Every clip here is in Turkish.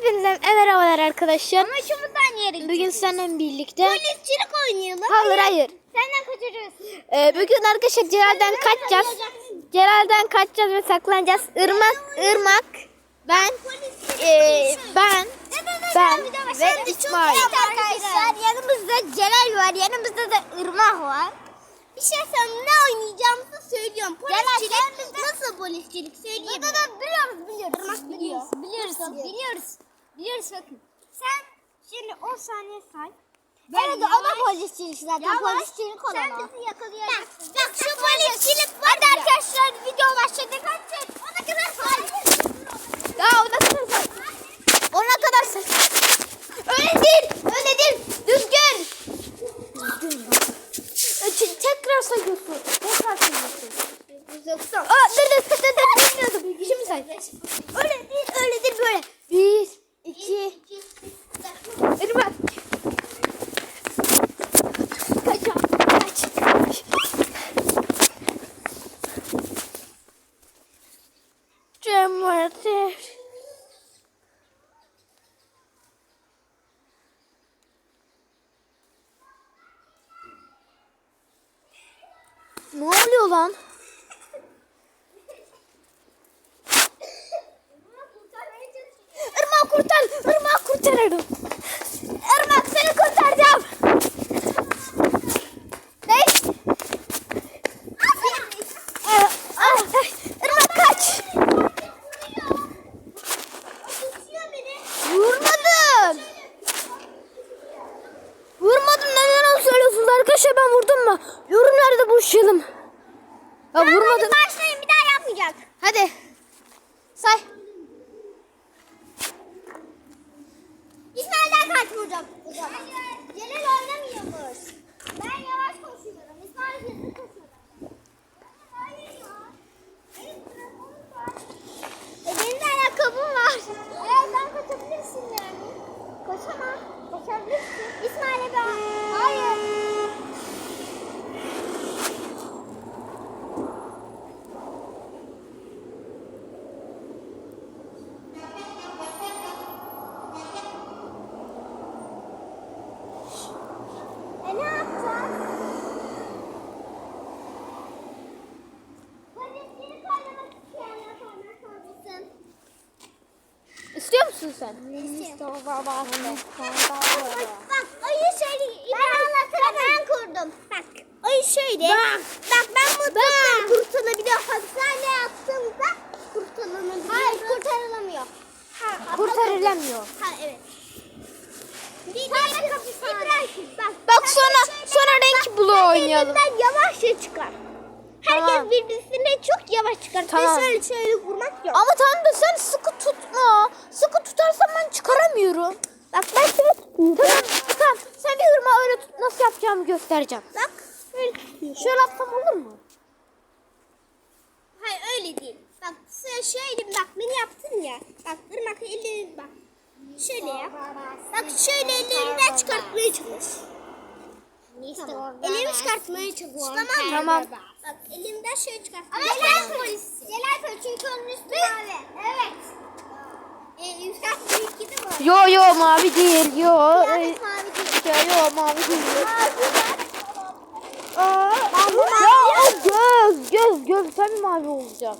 Hepinize merhabalar arkadaşlar. Ama şuradan yere Bugün seninle birlikte. Polisçilik oynayalım. Hayır hayır. Senden kaçacağız. Ee, bugün arkadaşlar Celal'den kaçacağız. Celal'den kaçacağız ve saklanacağız. Irmak, Irmak, ben, ee, ben, ben ve İsmail. Arkadaşlar yanımızda Celal var. Yanımızda da Irmak var. Bir şey söyleyeyim ne oynayacağımızı söylüyorum. Polisçilik nasıl polisçilik söyleyeyim. Biliyoruz biliyoruz. Irmak biliyor. Biliyoruz biliyoruz. Biliyoruz bakın. Sen şimdi 10 saniye say. Evet o da polisçilik zaten. Polisçilik olan Sen bizi yakalayacaksın. Bak, şu polisçilik var Hadi arkadaşlar video başladı. Kaç Ona kadar say. Ya ona kadar say. Ona kadar say. Öyle değil. Öyle değil. Düzgün. Düzgün. Ö- Tekrar sayıyorsun. Tekrar sayıyorsun. Yoksa. Aa, dur dur dur dur dur. Bilmiyordum. Şimdi say. Öyle değil. Öyle değil böyle. Bir, iki, Irmak. Kaç. Kaç. Kaç. Cömertler. Ne oluyor lan? Irmak kurtar. Irmak kurtarırım. Irmak seni kurtaracağım. Ne? Irmak kaç. Vurmadım. Vurmadım neden söylüyorsunuz arkadaşlar ben vurdum mu? Yorumlarda buluşalım. Ya vurmadım. Başlayın bir daha yapmayacak. Hadi. Say. Kaç vuracağım. Hayır. Celal oynamıyormuş. Ben yavaş koşuyorum. İsmail hızlı koşuyor. Hayır ya. Benim telefonum var. E benim de ayakkabım var. Evet sen kaçabilirsin yani. Koşamam. Koşabilirsin. İsmail'e ben. Hayır. E ne yapacağız? Polisleri kollamak isteyenler sonra söylesin. Musun sen? Bak, bak ayı şöyle ben. Ben kurdum. Bak ayı şöyle. Bak. Bak ben mutlaka kurtulabiliyorum. Hapishaneye attığımda kurtulabiliyor. Hayır kurtarılamıyor. Ha, Kurtarılamıyor. Ha evet. Bir tane İbrahim bak. Bak sonra sonra renk bulu oynayalım. Birbirinden yavaşça çıkar. Herkes Tamam. birbirine çok yavaş çıkar. Tamam. Şöyle şöyle vurmak yok. Ama tamam da sen sıkı tutma. Çıkaramıyorum. Bak ben şöyle tutayım. Tamam tamam sen bir hırma öyle tut nasıl yapacağımı göstereceğim. Bak böyle tutuyorum. Şöyle yapsam olur mu? Hayır öyle değil. Bak şöyle bak beni yaptın ya. Bak ırmak ellerini bak. Şöyle yap. Bak şöyle ellerinden çıkartmaya çalış. Tamam. Elimi çıkartmaya çalış. Tamam mı? Tamam. Bak elimden şöyle çıkart. Ama Celal polis. Celal polis çünkü onun üstü mavi. Evet. E, de var. Yo yo mavi değil yo. Kıyafet mavi değil. Yo yo mavi değil. Mavi var. Aa, ya o göz göz göz sen mavi olacak.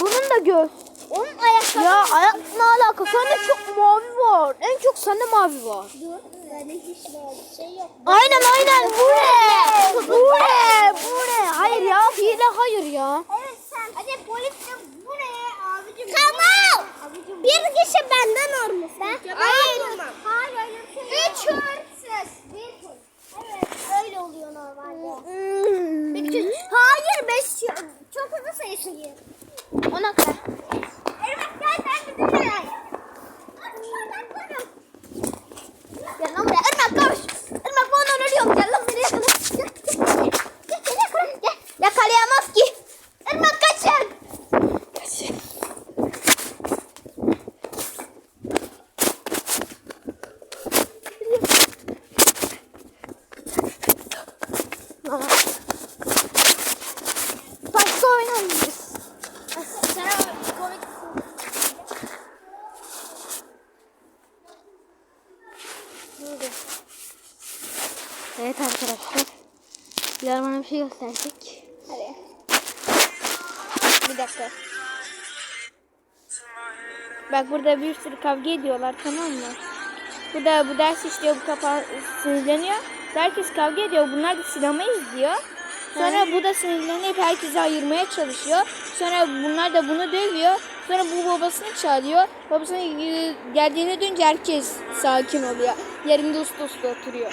Bunun da göz. Onun ayakkabı. Ya ayak ne alaka? Sende çok mavi var. En çok sende mavi var. Dur. Bende hiç böyle bir şey yok. Aynen aynen bu ne? Bu ne? Bu ne? Hayır ya hile hayır ya. Evet sen. Hadi polis de bu ne abicim? Tamam. Abicim, kişi benden olmuş. Ben hayır. Hayır öyle bir şey yok. Üç hırsız. Bir polis. Evet öyle oluyor normalde. Hmm. Hayır beş çok hızlı sayısın. Ona kadar. Evet gel sen bizimle. Gel lan buraya. Irmak koş. Irmak bu ondan ölüyorum. Gel lan buraya yakala. Gel, gel, gel, gel, yakala, gel. Yakalayamaz ki. Irmak kaçın. Kaçın. Başka oynamayız. Evet arkadaşlar. Bilal bana bir şey gösterecek. Hadi. Bir dakika. Bak burada bir sürü kavga ediyorlar tamam mı? Bu da bu ders işliyor bu kafa sinirleniyor. Herkes kavga ediyor. Bunlar da sinema izliyor. Sonra bu da sinirlenip herkesi ayırmaya çalışıyor. Sonra bunlar da bunu dövüyor. Sonra bu babasını çağırıyor. Babasının e, geldiğini duyunca herkes sakin oluyor. Yerinde uslu uslu oturuyor.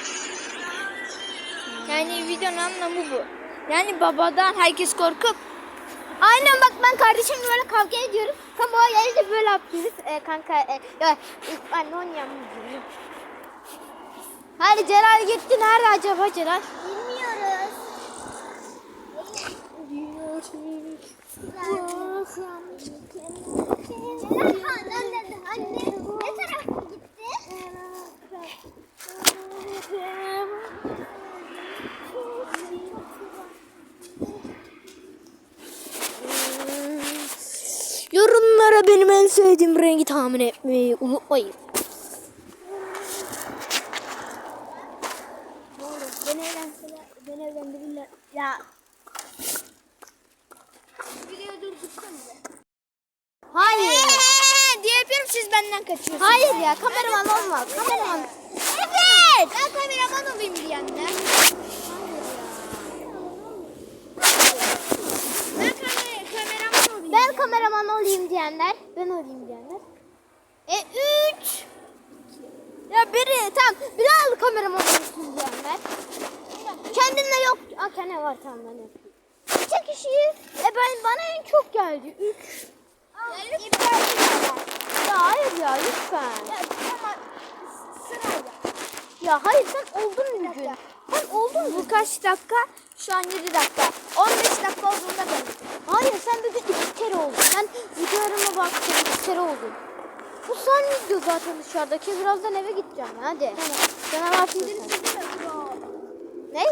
Yani videonun anlamı bu. Yani babadan herkes korkup Aynen bak ben kardeşimle böyle kavga ediyorum. Tam o gelince böyle yapıyoruz. Ee, kanka e, ya, ilk ben oynayamıyorum. Hadi Celal gitti. Nerede acaba Celal? Bilmiyoruz. Anne, ne tarafa gitti? Yorumlara benim en sevdiğim rengi tahmin etmeyi unutmayın. Beni evlenseler, beni evlendirirler. Ya. Videoyu durdursana Hayır. diye yapıyorum siz benden kaçıyorsunuz. Hayır ya kameraman olmaz. Kameraman. Evet. Ben kameraman olayım. Ben kamera, kameraman olayım. Ben kameraman olayım diyenler. Ben olayım diyenler. E üç. Ya biri tam biri al kameraman olsun diyenler. Kendinde yok. Aa kendine var tamam ben yapayım. İki kişiyiz. E ben bana en çok geldi. Üç. Ya hayır ya lütfen. Ya ama sırayla. Ya hayır sen oldun bugün. Sen oldun Bu kaç dakika? Şu an 7 dakika. 15 dakika olduğunda ben. Hayır sen bugün iki kere oldun. Sen videolarıma baktın iki kere oldun. Bu son video zaten dışarıdaki. Birazdan eve gideceğim. Hadi. Sana ne yapıyorsun sen? Ne?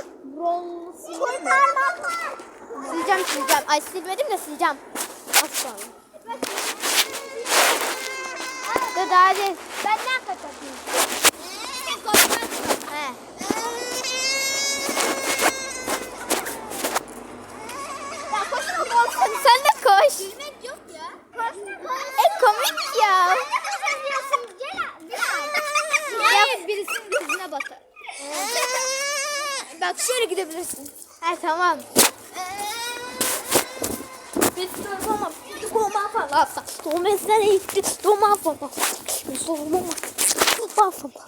Sileceğim sileceğim. Ay silmedim de sileceğim. Kaldı. Dur hadi. Ben ne yapacağım? He. Korksun. Sen de koş. Bilmek yok ya. E komik ya. Hayır birisinin gözüne batar. Bak şöyle gidebilirsin. He tamam. Bir sormama. Doma falan. Doma sen iyisin. Doma falan. Doma falan.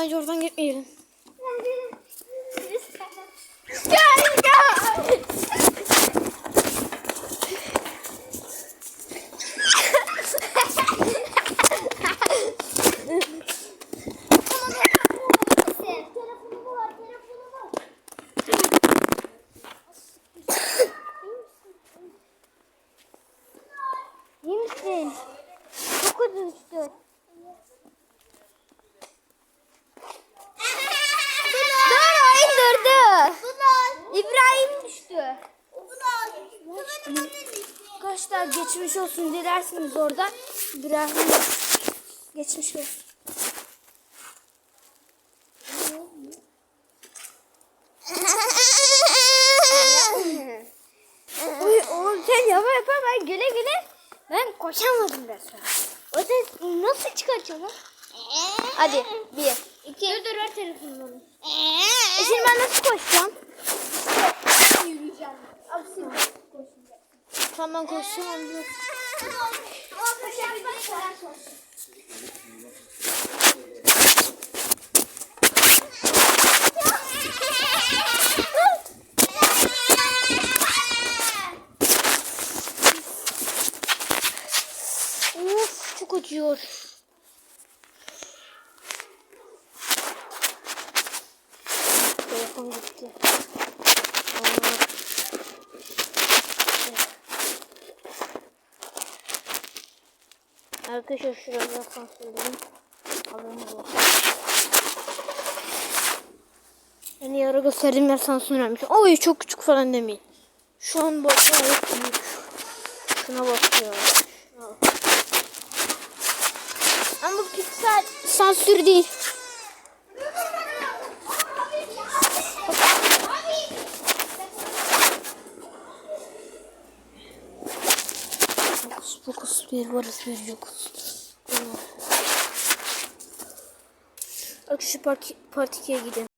Bence oradan gitmeyelim. Telefonumu var, telefonumu var. İyi misin? Çok üzülmüştün. Dur o indirdi. İbrahim düştü. Arkadaşlar geçmiş olsun dilersiniz orada. İbrahim geçmiş olsun. Oğlum sen yapa yapa ben güle güle ben koşamadım resmen. O ses nasıl çıkartıyorsun lan? Hadi bir, iki. Dur dur ver telefonunu. E şimdi ben nasıl koşacağım? yürüyeceğim. Abi koşacaksın. Tamam koşacağım. sen koş. Of çok acıyor. Telefon gitti. Aa. Arkadaşlar şuraya sansürledim. Haberiniz olsun. Yani yara gösterdiğim yer sansürlenmiş. Oy çok küçük falan demeyin. Şu an bak gayet büyük. Şuna bak ya. Şuna. Ama bu piksel sansür değil. Bir varız bir yokuz. Arkadaşlar parti, parti 2'ye gidelim.